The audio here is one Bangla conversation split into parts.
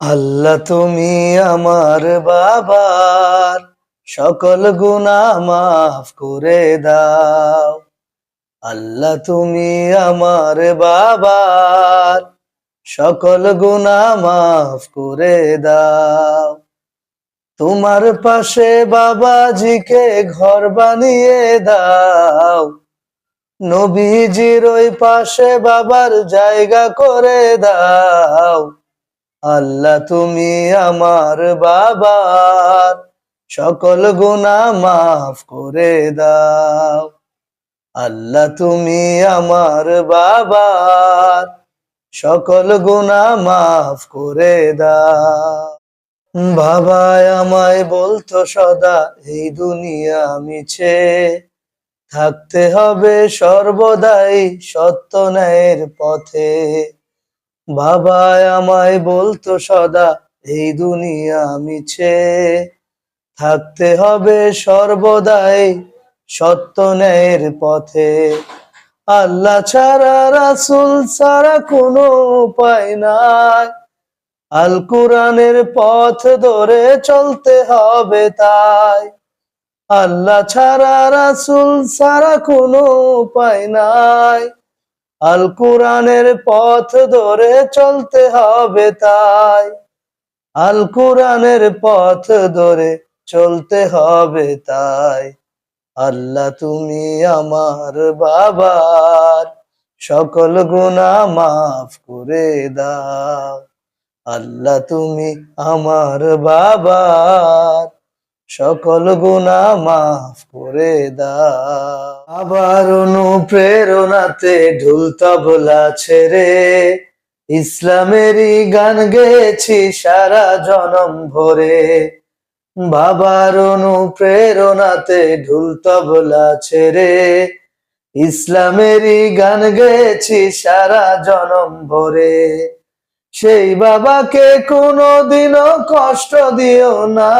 আল্লাহ তুমি আমার বাবার সকল গুনাহ মাফ করে দাও। আল্লাহ তুমি আমার বাবার সকল গুনাহ মাফ করে দাও। তোমার পাশে বাবাজিকে ঘর বানিয়ে দাও। নবীজির ওই পাশে বাবার জায়গা করে দাও। আল্লাহ তুমি আমার বাবার সকল গুনাহ মাফ করে দাও। আল্লাহ তুমি আমার বাবার সকল গুনাহ মাফ করে দাও। বাবা আমায় বলতো, সদা এই দুনিয়া মিছে। থাকতে হবে সর্বদাই সত্য ন্যায়ের পথে। বাবা আমায় বলতো সদা, এই দুনিয়া মিছে। থাকতে হবে সর্বদাই সত্য ন্যায়ের পথে। আল্লাহ ছাড়া, রাসুল ছাড়া কোনো উপায় নাই। আল কোরআনের পথ ধরে চলতে হবে তাই। আল্লাহ ছাড়া, রাসুল ছাড়া কোনো উপায় নাই। আল কোরআনের পথ ধরে চলতে হবে তাই। আল কোরআনের পথ ধরে চলতে হবে তাই। আল্লাহ তুমি আমার বাবার সকল গুনাহ মাফ করে দাও। আল্লাহ তুমি আমার বাবার সকল গুনাহ মাফ করে দাও। আবার অনুপ্রেরণাতে ঢুল তবলা ছেড়ে ইসলামেরই গান গেয়েছি সারা জনম ভরে। বাবার অনুপ্রেরণাতে ঢুল তবলা ছেড়ে ইসলামেরই গান গেয়েছি সারা জনম ভরে। সেই বাবাকে কোনোদিনও কষ্ট দিও না।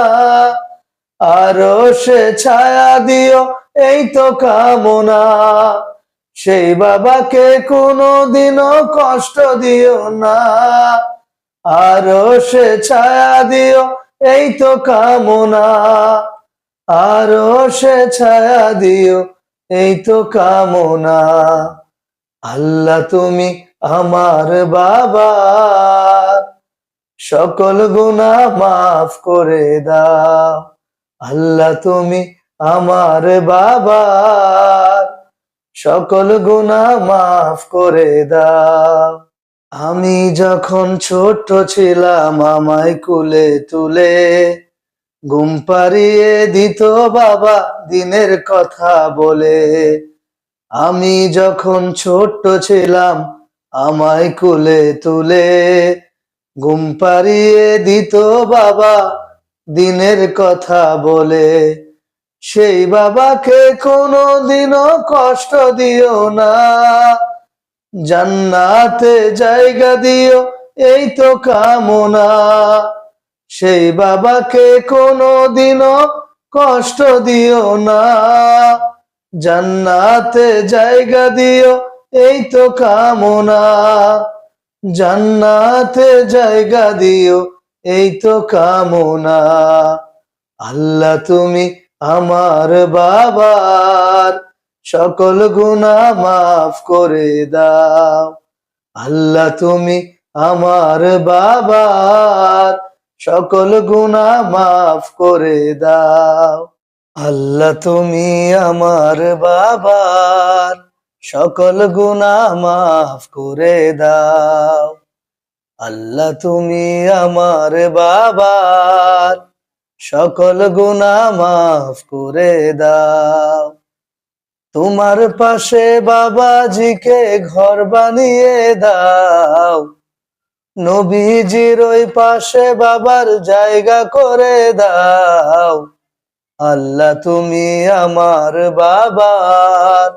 আরও সে ছায়া দিও, এই তো কামনা। সেই বাবাকে কোনোদিনও কষ্ট দিও না। আরও সে ছায়া দিও, এই তো কামনা। আরও সে ছায়া দিও, এই তো কামনা। আল্লাহ তুমি আমার বাবা। সকল গুনাহ মাফ করে দাও। আল্লাহ তুমি আমার বাবার সকল গুনাহ মাফ করে দাও। আমি যখন ছোট ছিলাম, আমায় কুলে তুলে ঘুম পাড়িয়ে দিত বাবা দিনের কথা বলে। আমি যখন ছোট্ট ছিলাম, আমায় কুলে তুলে ঘুম পাড়িয়ে দিত বাবা দিনের কথা বলে। সেই বাবাকে কোনো দিনও কষ্ট দিও না। জান্নাতে জায়গা দিও, এই তো কামনা। সেই বাবাকে কোনো দিনও কষ্ট দিও না। জান্নাতে জায়গা দিও, এই তো কামনা। জান্নাতে জায়গা দিও এই তো কামনা। আল্লাহ তুমি আমার বাবার সকল গুনাহ মাফ করে দাও। আল্লাহ তুমি আমার বাবার সকল গুনাহ মাফ করে দাও। আল্লাহ তুমি আমার বাবার সকল গুনাহ মাফ করে দাও। আল্লাহ তুমি আমার বাবার সকল গুনাহ মাফ করে দাও। তোমার পাশে বাবাজিকে ঘর বানিয়ে দাও। নবীজির ওই পাশে বাবার জায়গা করে দাও। আল্লাহ তুমি আমার বাবার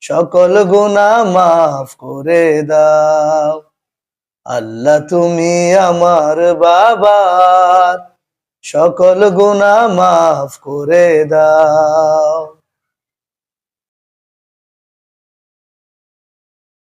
সকল গুনাহ মাফ করে দাও। আল্লাহ তুমি আমার বাবার সকল গুণা মাফ করে দাও।